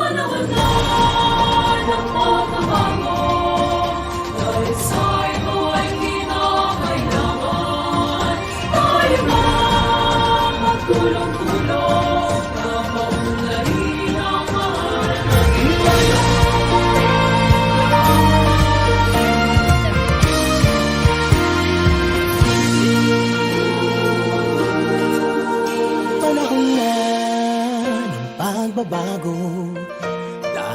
Panahon na ng pagbabago Dahil sa ito ay kinakailangan Tayo na magtulong-tulong Panahon na ng pagbabago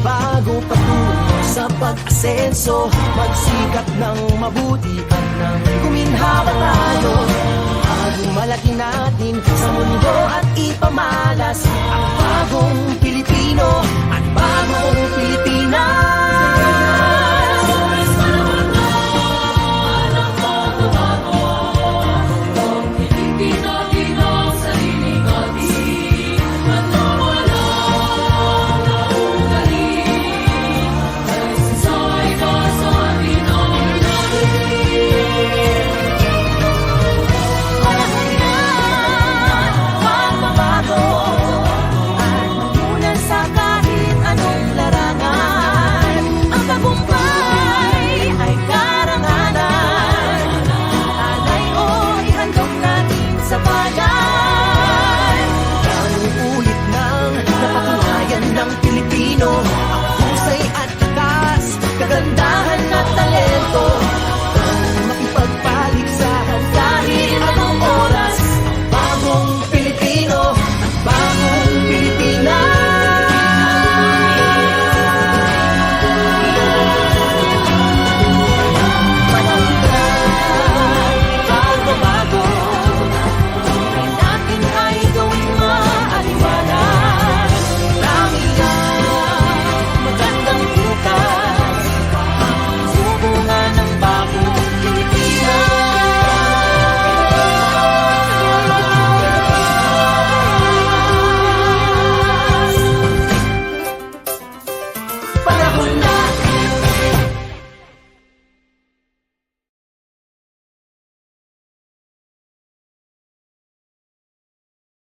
pagbabago patungo sa pag-asenso. Magsikap ng mabuti at nang guminhawa tayo. Bago malaki natin sa mundo at ipamalas Ang bagong Pilipino